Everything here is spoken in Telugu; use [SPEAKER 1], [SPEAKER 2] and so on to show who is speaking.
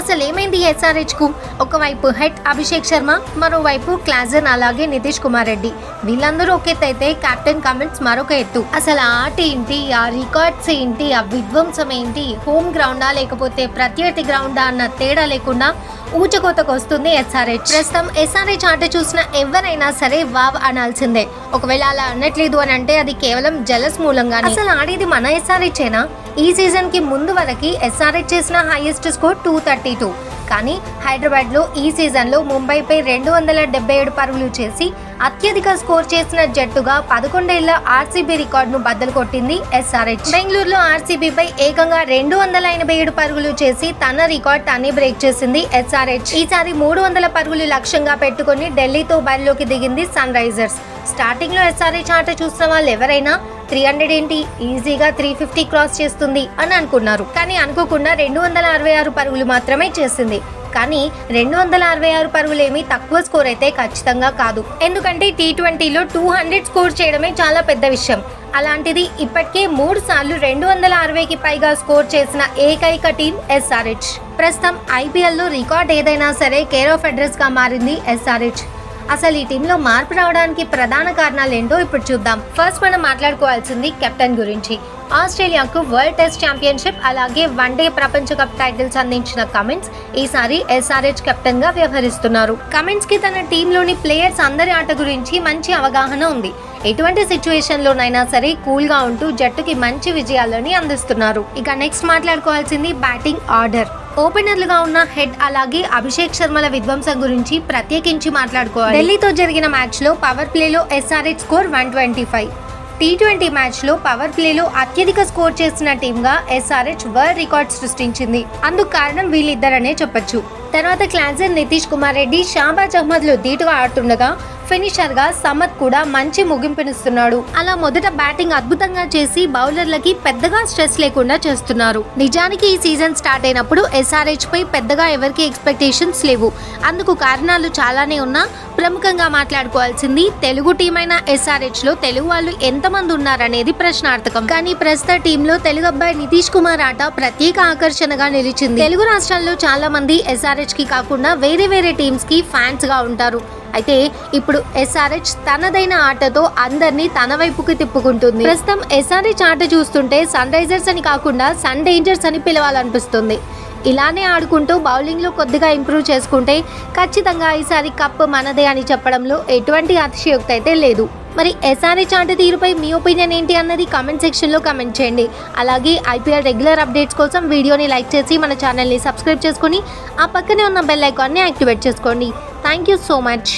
[SPEAKER 1] అసలు ఏమైంది ఎస్ఆర్హెచ్కు ఒకవైపు హెడ్ అభిషేక్ శర్మ మరోవైపు క్లాజన్ అలాగే నితీష్ కుమార్ రెడ్డి. వీళ్ళందరూ ఒక ఎత్తు అయితే కెప్టెన్ కమెంట్స్ మరొక ఎత్తు. అసలు ఆట ఏంటి ఆ రికార్డ్స్ ఏంటి ఆ విధ్వంసం ఏంటి హోమ్ గ్రౌండా లేకపోతే ప్రత్యర్థి గ్రౌండా అన్న తేడా లేకుండా ఊచకోతకు వస్తుంది ఎస్ఆర్హెచ్. ప్రస్తుతం ఎస్ఆర్హెచ్ ఆట చూసిన ఎవరైనా సరే వావ్ అనాల్సిందే. ఒకవేళ అలా అనట్లేదు అని అంటే అది కేవలం జలస్ మూలంగా అసలు ఆడేది మన ఎస్ఆర్హెచ్ ఏనా ఈ సీజన్కి ముందు వరకు ఎస్ఆర్హెచ్ చేసిన highest score two thirty two కానీ హైదరాబాద్లో ఈ సీజన్లో ముంబైపై రెండు వందల డెబ్బై ఏడు పరుగులు చేసి అత్యధిక స్కోర్ చేసిన జట్టుగా పదకొండేళ్ళ ఆర్సీబీ రికార్డును బద్దలు కొట్టింది ఎస్ఆర్హెచ్ బెంగళూరులో ఆర్సీబీపై ఏకంగా రెండు వందల ఎనభై ఏడు పరుగులు చేసి తన రికార్డ్ తనే బ్రేక్ చేసింది ఎస్ఆర్హెచ్ ఈసారి మూడు వందల పరుగులు లక్ష్యంగా పెట్టుకుని ఢిల్లీతో బరిలోకి దిగింది సన్ రైజర్స్ స్టార్టింగ్లో ఎస్ఆర్హెచ్ ఆట చూసిన వాళ్ళు ఎవరైనా త్రీ హండ్రెడ్ ఏంటి? ఈజీగా త్రీ ఫిఫ్టీ క్రాస్ చేస్తుంది అని అనుకున్నారు. కానీ అనుకోకుండా రెండు వందల అరవై ఆరు పరుగులు మాత్రమే చేసింది. కానీ రెండు వందల అరవై ఆరు పరుగులేమీ తక్కువ స్కోర్ అయితే ఖచ్చితంగా కాదు. ఎందుకంటే టీ ట్వంటీలో టూ హండ్రెడ్ స్కోర్ చేయడమే చాలా పెద్ద విషయం. అలాంటిది ఇప్పటికే మూడు సార్లు రెండు వందల అరవైకి పైగా స్కోర్ చేసిన ఏకైక టీం ఎస్ఆర్హెచ్ ప్రస్తుతం ఐపీఎల్లో రికార్డ్ ఏదైనా సరే కేర్ ఆఫ్ అడ్రస్గా మారింది ఎస్ఆర్హెచ్ అసలు ఈ టీంలో మార్పు రావడానికి ప్రధాన కారణాలు ఏంటో ఇప్పుడు చూద్దాం. ఫస్ట్ మనం మాట్లాడుకోవాల్సింది కెప్టెన్ గురించి. ఆస్ట్రేలియాకు వరల్డ్ టెస్ట్ ఛాంపియన్షిప్ అలాగే వన్డే ప్రపంచ కప్ టైటిల్స్ అందించిన కమిన్స్ ఈసారి ఎస్ఆర్హెచ్ కెప్టెన్గా వ్యవహరిస్తున్నారు. కమిన్స్కి తన టీంలోని ప్లేయర్స్ అందరి ఆట గురించి మంచి అవగాహన ఉంది. ఎటువంటి సిచ్యువేషన్ లోనైనా సరే కూల్గా ఉంటూ జట్టుకి మంచి విజయాలని అందిస్తున్నారు. ఇక నెక్స్ట్ మాట్లాడుకోవాల్సింది బ్యాటింగ్ ఆర్డర్ ఓపెనర్లుగా ఉన్న హెడ్ అలాగే అభిషేక్ శర్మల విధ్వంసం గురించి ప్రత్యేకించి మాట్లాడుకోవాలి. ఢిల్లీతో జరిగిన మ్యాచ్లో పవర్ ప్లేలో SRH score one twenty five. T twenty మ్యాచ్లో పవర్ ప్లేలో అత్యధిక స్కోర్ చేసిన టీంగా ఎస్ఆర్హెచ్ వరల్డ్ రికార్డ్ సృష్టించింది. అందుకు కారణం వీళ్ళిద్దరనే చెప్పొచ్చు. తర్వాత క్లాజర్ నితీష్ కుమార్ రెడ్డి షాబాజ్ అహ్మద్లు ధీటుగా ఆడుతుండగా ఫినిషర్గా సమత్ కూడా మంచి ముగింపునిస్తున్నాడు. అలా మొదట బ్యాటింగ్ అద్భుతంగా చేసి బౌలర్లకి పెద్దగా స్ట్రెస్ లేకుండా చేస్తున్నారు. నిజానికి ఈ సీజన్ స్టార్ట్ అయినప్పుడు ఎస్ఆర్హెచ్ పై పెద్దగా ఎవరికి ఎక్స్పెక్టేషన్స్ లేవు. అందుకు కారణాలు చాలానే ఉన్నా ప్రముఖంగా మాట్లాడుకోవాల్సింది తెలుగు టీం అయిన ఎస్ఆర్హెచ్లో తెలుగు వాళ్ళు ఎంతమంది ఉన్నారనేది ప్రశ్నార్థకం. కానీ ప్రస్తుత టీంలో తెలుగు అబ్బాయి నితీష్ కుమార్ ఆట ప్రత్యేక ఆకర్షణగా నిలిచింది. తెలుగు రాష్ట్రాల్లో చాలా మంది ఎస్ఆర్హెచ్కి కాకుండా వేరే వేరే టీమ్స్కి ఫ్యాన్స్గా ఉంటారు. అయితే ఇప్పుడు ఎస్ఆర్హెచ్ తనదైన ఆటతో అందరినీ తన వైపుకి తిప్పుకుంటుంది. ప్రస్తుతం ఎస్ఆర్హెచ్ ఆట చూస్తుంటే సన్ రైజర్స్ అని కాకుండా సన్ డేంజర్స్ అని పిలవాలనిపిస్తుంది. ఇలానే ఆడుకుంటూ బౌలింగ్లో కొద్దిగా ఇంప్రూవ్ చేసుకుంటే ఖచ్చితంగా ఈసారి కప్ మనదే అని చెప్పడంలో ఎటువంటి అతిశయోక్తి అయితే లేదు. మరి ఎస్ఆర్హెచ్ ఆట తీరుపై మీ ఒపీనియన్ ఏంటి అన్నది కామెంట్ సెక్షన్లో కామెంట్ చేయండి. అలాగే ఐపీఎల్ రెగ్యులర్ అప్డేట్స్ కోసం వీడియోని లైక్ చేసి మన ఛానల్ని సబ్స్క్రైబ్ చేసుకొని ఆ పక్కనే ఉన్న బెల్ ఐకాన్ని యాక్టివేట్ చేసుకోండి. Thank you so much